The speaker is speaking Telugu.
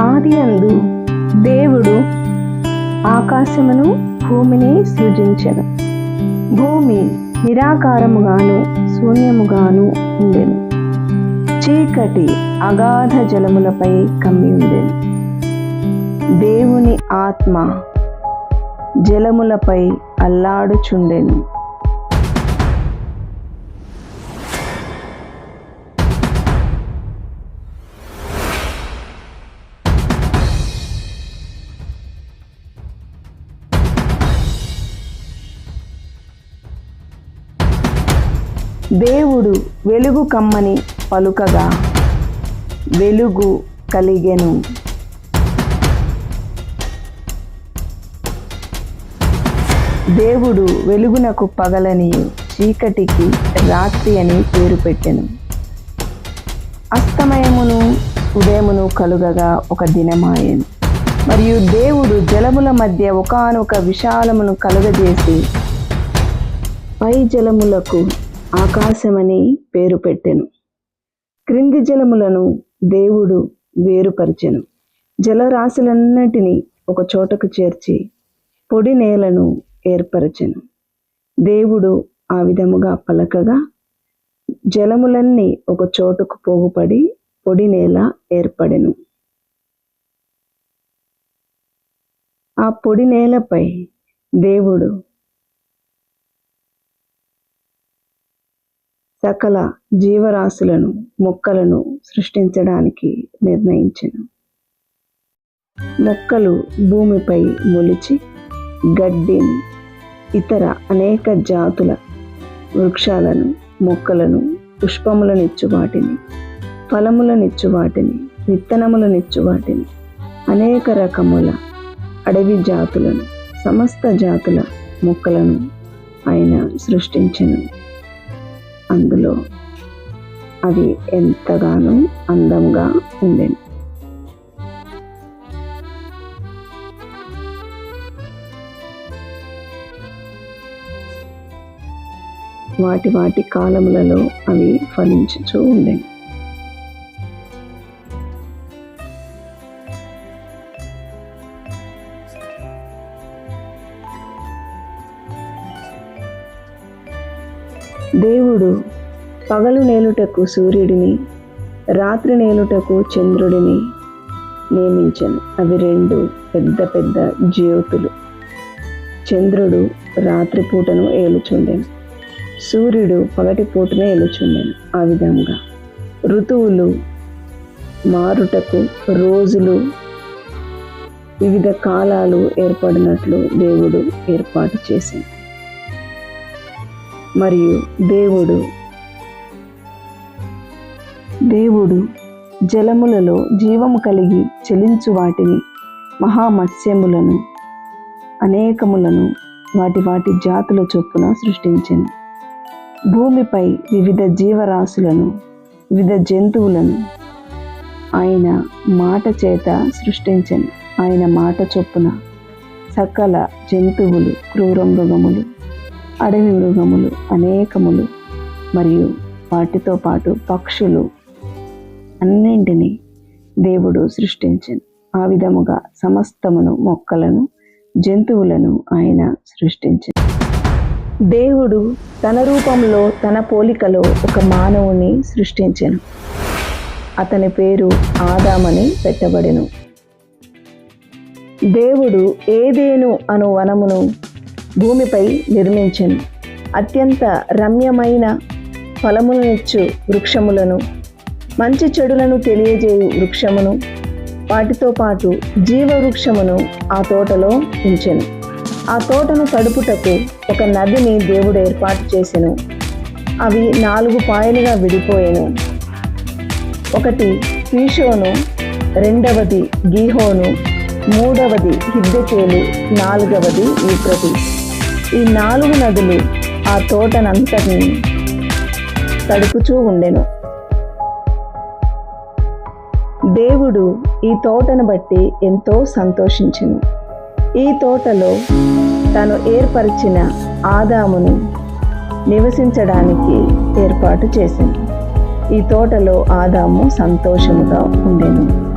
ఆది అందు దేవుడు ఆకాశమును భూమిని సృజించను. భూమి నిరాకారముగాను శూన్యముగాను ఉండెను. చీకటి అగాధ జలములపై కమ్మి ఉండేది దేవుని ఆత్మ జలములపై అల్లాడుచుండెను. దేవుడు వెలుగు కమ్మని పలుకగా వెలుగు కలిగెను. దేవుడు వెలుగునకు పగలని చీకటికి రాత్రి అని పేరు పెట్టెను. అస్తమయమును ఉదయమును కలుగగా ఒక దినమాయను. మరియు దేవుడు జలముల మధ్య ఒకానొక విశాలమును కలుగజేసి పై జలములకు ఆకాశమని పేరు పెట్టెను. క్రింది జలములను దేవుడు వేరుపరిచెను. జలరాశులన్నిటినీ ఒక చోటకు చేర్చి పొడి నేలను ఏర్పరచెను. దేవుడు ఆ విధముగా పలకగా జలములన్నీ ఒక చోటుకు పోగుపడి పొడి నేల ఏర్పడెను. ఆ పొడి నేలపై దేవుడు సకల జీవరాశులను మొక్కలను సృష్టించడానికి నిర్ణయించను. మొక్కలు భూమిపై మొలిచి గడ్డిని ఇతర అనేక జాతుల వృక్షాలను మొక్కలను పుష్పములనిచ్చు వాటిని ఫలములనిచ్చు వాటిని విత్తనములనిచ్చు వాటిని అనేక రకముల అడవి జాతులను సమస్త జాతుల మొక్కలను ఆయన సృష్టించను. అందులో అవి ఎంతగానో అందంగా ఉండెను వాటి వాటి కాలములలో అవి ఫలించుచూ ఉండేవి. దేవుడు పగలు నేలుటకు సూర్యుడిని రాత్రి నేలుటకు చంద్రుడిని నియమించను. అవి రెండు పెద్ద పెద్ద జ్యోతులు. చంద్రుడు రాత్రిపూటను ఏలుచుండెను. సూర్యుడు పగటి పూటనే ఏలుచుండెను. ఆ విధంగా ఋతువులు మారుటకు రోజులు వివిధ కాలాలు ఏర్పడినట్లు దేవుడు ఏర్పాటు చేసింది. మరియు దేవుడు. దేవుడు జలములలో జీవము కలిగి చెలించు వాటిని మహామత్స్యములను అనేకములను వాటి వాటి జాతుల చొప్పున సృష్టించను. భూమిపై వివిధ జీవరాశులను వివిధ జంతువులను ఆయన మాట చేత సృష్టించను. ఆయన మాట చొప్పున సకల జంతువులు క్రూర మృగములు అడవి మృగములు అనేకములు మరియు వాటితో పాటు పక్షులు అన్నింటినీ దేవుడు సృష్టించను. ఆ విధముగా సమస్తమును మొక్కలను జంతువులను ఆయన సృష్టించను. దేవుడు తన రూపంలో తన పోలికలో ఒక మానవుని సృష్టించెను. అతని పేరు ఆదామని పెట్టబడెను. దేవుడు ఏదేను అను వనమును భూమిపై నిర్మించెను అత్యంత రమ్యమైన ఫలములనిచ్చు వృక్షములను మంచి చెడులను తెలియజేయు వృక్షమును వాటితో పాటు జీవ వృక్షమును ఆ తోటలో ఉంచెను. ఆ తోటను తడుపుటకు ఒక నదిని దేవుడు ఏర్పాటు చేసెను. అవి నాలుగు పాయలుగా విడిపోయెను. ఒకటి పీషోను రెండవది గీహోను మూడవది హిద్దకేలు నాలుగవది యూప్రతి ఈ నాలుగు నదులు ఆ తోటనంతటిని తడుపుచూ ఉండెను. దేవుడు ఈ తోటను బట్టి ఎంతో సంతోషించెను. ఈ తోటలో తను ఏర్పరిచిన ఆదామును నివసించడానికి ఏర్పాటు చేసింది ఈ తోటలో ఆదాము సంతోషముగా ఉండెను.